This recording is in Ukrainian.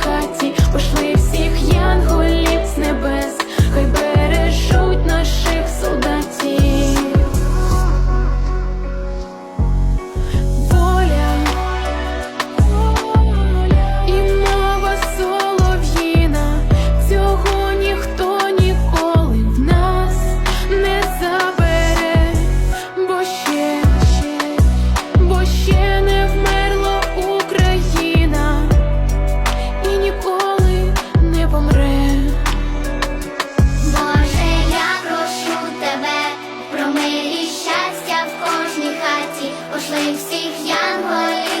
хаті пошла прийшли всіх янголів.